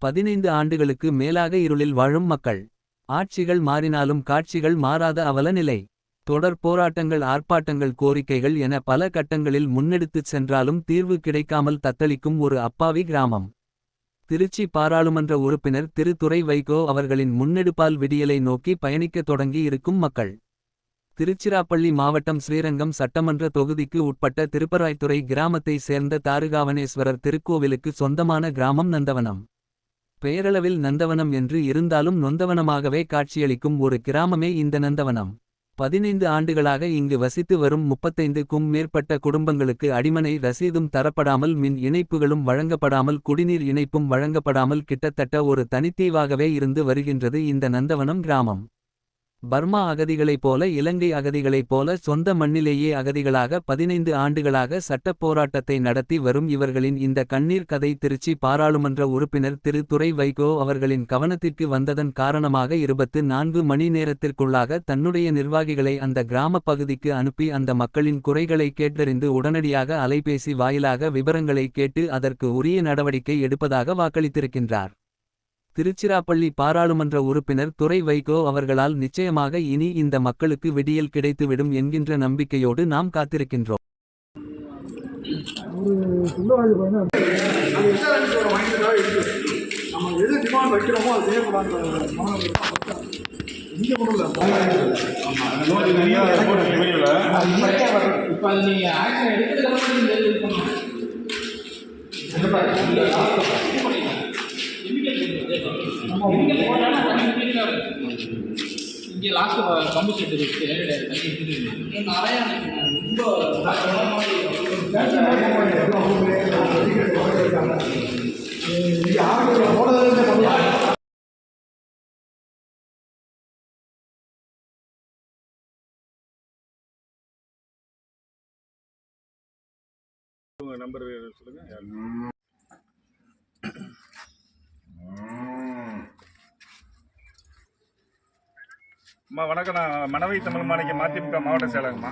பதினைந்து ஆண்டுகளுக்கு மேலாக இருளில் வாழும் மக்கள். ஆட்சிகள் மாறினாலும் காட்சிகள் மாறாத அவல நிலை. தொடர் போராட்டங்கள் ஆர்ப்பாட்டங்கள் கோரிக்கைகள் என பல கட்டங்களில் முன்னெடுத்துச் சென்றாலும் தீர்வு கிடைக்காமல் தத்தளிக்கும் ஒரு அப்பாவி கிராமம். திருச்சி பாராளுமன்ற உறுப்பினர் திரு. துரை வைகோ அவர்களின் முன்னெடுப்பால் விடியலை நோக்கி பயணிக்கத் தொடங்கி இருக்கும் மக்கள். திருச்சிராப்பள்ளி மாவட்டம் ஸ்ரீரங்கம் சட்டமன்ற தொகுதிக்கு உட்பட்ட திருப்பராய்த்துறை கிராமத்தை சேர்ந்த தாருகாவனேஸ்வரர் திருக்கோவிலுக்கு சொந்தமான கிராமம் நந்தவனம். பெயரளவில் நந்தவனம் என்று இருந்தாலும் நொந்தவனமாகவே காட்சியளிக்கும் ஒரு கிராமமே இந்த நந்தவனம். பதினைந்து ஆண்டுகளாக இங்கு வசித்து வரும் முப்பத்தைந்துக்கும் மேற்பட்ட குடும்பங்களுக்கு அடிமனை ரசீதும் தரப்படாமல் மின் இணைப்புகளும் வழங்கப்படாமல் குடிநீர் இணைப்பும் வழங்கப்படாமல் கிட்டத்தட்ட ஒரு தனித்தீவாகவே இருந்து வருகின்றது இந்த நந்தவனம் கிராமம். பர்மா அகதிகளைப் போல இலங்கை அகதிகளைப் போல சொந்த மண்ணிலேயே அகதிகளாக பதினைந்து ஆண்டுகளாக சட்டப் போராட்டத்தை நடத்தி வரும் இவர்களின் இந்த கண்ணீர் கதை திருச்சி பாராளுமன்ற உறுப்பினர் திரு துரை வைகோ அவர்களின் கவனத்திற்கு வந்ததன் காரணமாக இருபத்து நான்கு மணி நேரத்திற்குள்ளாக தன்னுடைய நிர்வாகிகளை அந்த கிராமப் பகுதிக்கு அனுப்பி அந்த மக்களின் குறைகளை கேட்டறிந்து உடனடியாக அலைபேசி வாயிலாக விவரங்களை கேட்டு அதற்கு உரிய நடவடிக்கை எடுப்பதாக வாக்களித்திருக்கின்றார். திருச்சிராப்பள்ளி பாராளுமன்ற உறுப்பினர் துறை வைகோ அவர்களால் நிச்சயமாக இனி இந்த மக்களுக்கு விடியல் கிடைத்துவிடும் என்கின்ற நம்பிக்கையோடு நாம் காத்திருக்கின்றோம். இப்போ இங்கே லாஸ்ட் பம்பு செட் வச்சு நிறையா ரொம்ப யாருக்கு போனது உங்கள் நம்பர் சொல்லுங்க. அம்மா வணக்கம். நான் மனவை தமிழ் மாணிக்க மதிமுக மாவட்ட செயலகம்மா.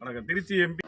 வணக்கம். திருச்சி எம்பி